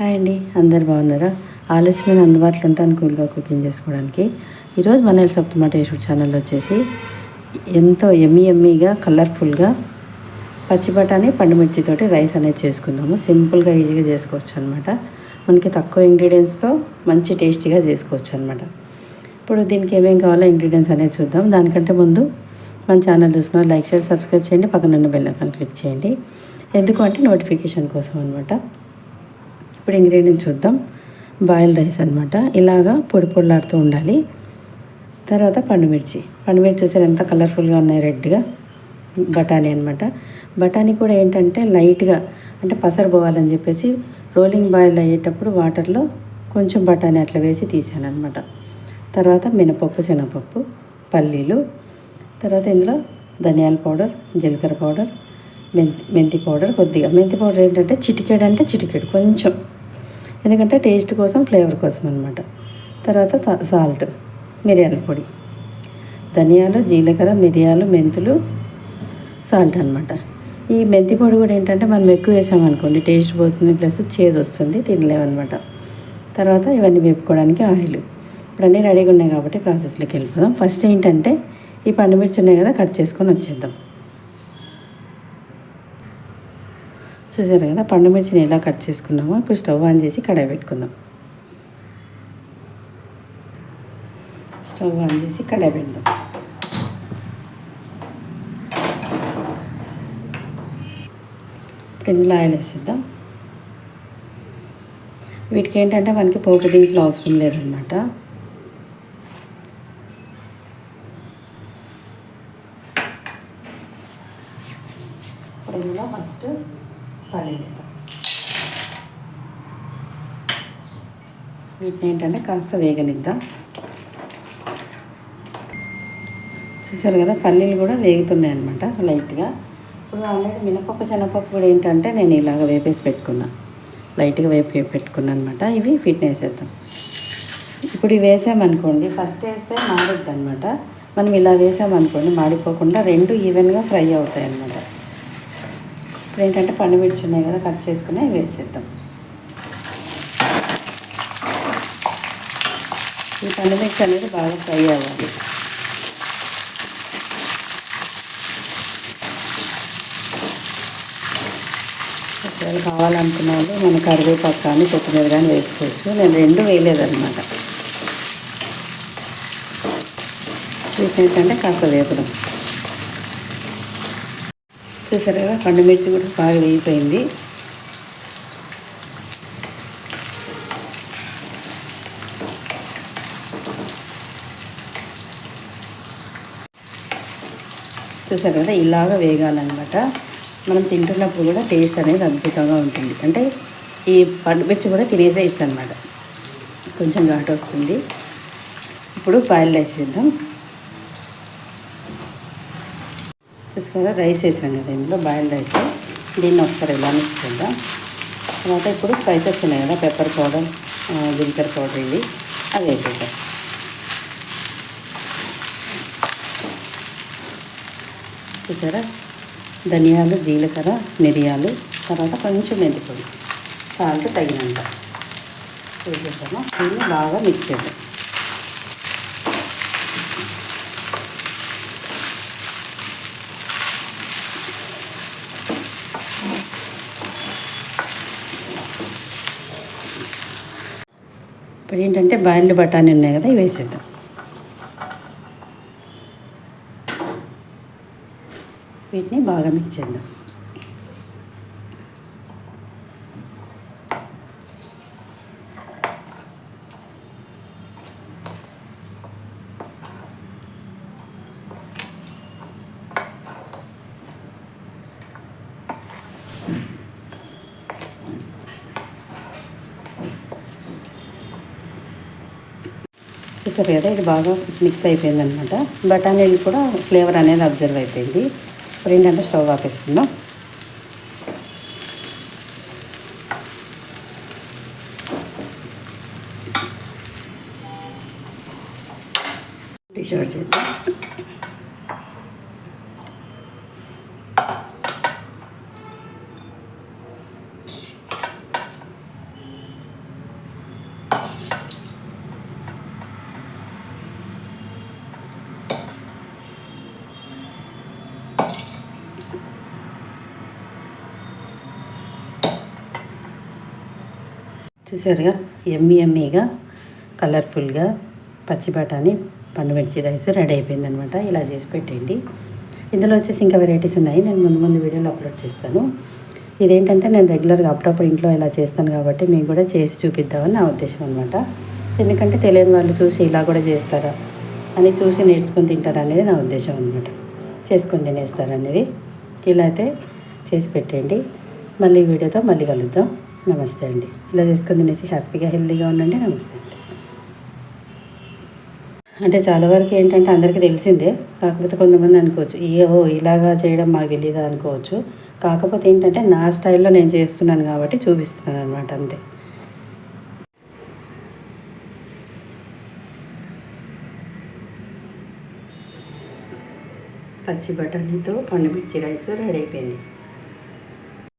Hi అండి అందరు బాగున్నారా? ఆలస్యమైన అందుబాటులో ఉంటాను కూల్గా కుకింగ్ చేసుకోవడానికి. ఈరోజు మన సప్త మాట యూట్యూబ్ ఛానల్ వచ్చేసి ఎంతో ఎమ్మి ఎమ్మీగా కలర్ఫుల్గా పచ్చి బఠానీ పండు మిర్చితోటి రైస్ అనేది చేసుకుందాము. సింపుల్గా ఈజీగా చేసుకోవచ్చు అనమాట మనకి తక్కువ ఇంగ్రీడియంట్స్తో మంచి టేస్టీగా చేసుకోవచ్చు అనమాట ఇప్పుడు దీనికి ఏమేం కావాలో ఇంగ్రీడియంట్స్ అనేది చూద్దాం. దానికంటే ముందు మన ఛానల్ చూసిన లైక్ షేర్ సబ్స్క్రైబ్ చేయండి. పక్కన ఉన్న బెల్ ఐకాన్ క్లిక్ చేయండి. ఎందుకు అంటే నోటిఫికేషన్ కోసం అనమాట ఇప్పుడు ఇంగ్రీడియంట్స్ చూద్దాం. బాయిల్డ్ రైస్ అనమాట ఇలాగా పొడి పొడిలాడుతూ ఉండాలి. తర్వాత పండుమిర్చి. పండుమిర్చి చూసారు ఎంత కలర్ఫుల్గా ఉన్నాయి రెడ్గా? బఠానీ అనమాట బఠానీ కూడా ఏంటంటే లైట్గా అంటే పసరు పోవాలని చెప్పేసి రోలింగ్ బాయిల్ అయ్యేటప్పుడు వాటర్లో కొంచెం బఠానీ అట్లా వేసి తీసాను అనమాట తర్వాత మినపప్పు శనగపప్పు పల్లీలు. తర్వాత ఇందులో ధనియాల పౌడర్ జీలకర్ర పౌడర్ మెంతి మెంతి పౌడర్ కొద్దిగా. మెంతి పౌడర్ ఏంటంటే చిటికెడు అంటే చిటికెడు కొంచెం. ఎందుకంటే టేస్ట్ కోసం ఫ్లేవర్ కోసం అనమాట తర్వాత సాల్ట్ మిరియాల పొడి. ధనియాలు జీలకర్ర మిరియాలు మెంతులు సాల్ట్ అనమాట ఈ మెంతి పొడి కూడా ఏంటంటే మనం ఎక్కువ వేసామనుకోండి టేస్ట్ పోతుంది ప్లస్ చేదు వస్తుంది తినలేమన్నమాట. తర్వాత ఇవన్నీ వేపుకోవడానికి ఆయిల్. ఇప్పుడు అన్నీ రెడీగా ఉన్నాయి కాబట్టి ప్రాసెస్లోకి వెళ్ళిపోదాం. ఫస్ట్ ఏంటంటే ఈ పండుమిర్చి ఉన్నాయి కదా కట్ చేసుకొని వచ్చేద్దాం. చూసారు కదా పండుమిర్చిని ఎలా కట్ చేసుకున్నామో ఇప్పుడు స్టవ్ ఆన్ చేసి కడాయి పెట్టుకుందాం. స్టవ్ ఆన్ చేసి కడాయి పెడదాం. ఇప్పుడు ఇందులో ఆయిల్ వేసేద్దాం. వీటికి ఏంటంటే మనకి పోపు దినుసులు అవసరం లేదనమాట ఇప్పుడు ఇందులో ఫస్ట్ పల్లీలు వీటిని ఏంటంటే కాస్త వేగనిద్దాం. చూసారు కదా పల్లీలు కూడా వేగుతున్నాయి అనమాట లైట్గా. ఇప్పుడు ఆల్రెడీ మినపప్పు శనగపప్పు కూడా ఏంటంటే నేను ఇలాగ వేపేసి పెట్టుకున్నా. లైట్గా వేపి పెట్టుకున్నాను అనమాట ఇవి వీటిని వేసేద్దాం. ఇప్పుడు ఇవి వేసామనుకోండి ఫస్ట్ వేస్తే మాడుద్ది అనమాట మనం ఇలా వేసామనుకోండి మాడిపోకుండా రెండు ఈవెన్గా ఫ్రై అవుతాయి అనమాట ఇప్పుడు ఏంటంటే పండు మిర్చి ఉన్నాయి కదా కట్ చేసుకుని వేసేద్దాం. ఈ పండు మిర్చి అనేది బాగా ఫ్రై అవ్వాలి. ఒకవేళ కావాలనుకున్న వాళ్ళు మన కరివేపాకు కానీ కొత్తిమీర కానీ వేసుకోవచ్చు. నేను రెండు వేయలేదన్నమాట. చూసి ఏంటంటే కాస్త వేపడం. చూసారా కదా పండు మిర్చి కూడా బాగా వేగిపోయింది. చూసారు కదా ఇలాగ వేగాలన్నమాట. మనం తింటున్నప్పుడు కూడా టేస్ట్ అనేది అద్భుతంగా ఉంటుంది. అంటే ఈ పండు మిర్చి కూడా తినేసేయచ్చు అనమాట కొంచెం ఘాటు వస్తుంది. ఇప్పుడు బాయిల్ వేసేద్దాం చూసారా? రైస్ వేసాం కదా ఇందులో బాయిల్డ్ రైస్. దీన్ని ఒకసారి ఇలా మిక్స్ చేద్దాం? తర్వాత ఇప్పుడు స్పైసెస్ ఉన్నాయి కదా పెప్పర్ పౌడర్ ఆ, పౌడర్ ఇవి. అవి వేసేద్దాం. చూసారా? ధనియాలు జీలకర్ర మిరియాలు తర్వాత కొంచెం మెంతి పొడి సాల్ట్ తగినంత. వేసేద్దాము? దీన్ని బాగా మిక్స్ చేద్దాం. ఇప్పుడు ఏంటంటే బాయిల్డ్ బఠానీ ఉన్నాయి కదా ఇవి వేసేద్దాం. వీటిని బాగా మిక్స్ చేద్దాం. చూసారు కదా ఇది బాగా మిక్స్ అయిపోయింది అనమాట బఠానీలు కూడా ఫ్లేవర్ అనేది అబ్జర్వ్ అయిపోయింది. ఇప్పుడు ఏంటంటే స్టవ్ ఆపేసుకుందాం. డిష్ అవుట్ చేద్దాం. చూసారుగా? ఎమ్మి ఎమ్మీగా కలర్ఫుల్గా పచ్చి బఠానీ పండు మిర్చి రైస్ రెడీ అయిపోయిందనమాట ఇలా చేసి పెట్టేయండి. ఇందులో వచ్చేసి ఇంకా వెరైటీస్ ఉన్నాయి. నేను ముందు ముందు వీడియోలు అప్లోడ్ చేస్తాను. ఇదేంటంటే నేను రెగ్యులర్గా అప్పుడప్పుడు ఇంట్లో ఇలా చేస్తాను కాబట్టి మేము కూడా చేసి చూపిద్దామని నా ఉద్దేశం అనమాట ఎందుకంటే తెలియని వాళ్ళు చూసి ఇలా కూడా చేస్తారా అని చూసి నేర్చుకొని తింటారా అనేది నా ఉద్దేశం అనమాట చేసుకొని తినేస్తారు అనేది ఇలా అయితే చేసి పెట్టండి మళ్ళీ వీడియోతో మళ్ళీ కలుద్దాం. నమస్తే అండి. ఇలా చేసుకొని తినేసి హ్యాపీగా హెల్తీగా ఉండండి. నమస్తే అండి. అంటే చాలా వరకు ఏంటంటే అందరికీ తెలిసిందే. కాకపోతే కొంతమంది అనుకోవచ్చు ఏవో ఇలాగా చేయడం మాకు తెలియదా అనుకోవచ్చు. కాకపోతే ఏంటంటే నా స్టైల్లో నేను చేస్తున్నాను కాబట్టి చూపిస్తున్నాను అనమాట అంతే. పచ్చి బఠానీతో పండుమిర్చి రైస్ రెడీ అయిపోయింది.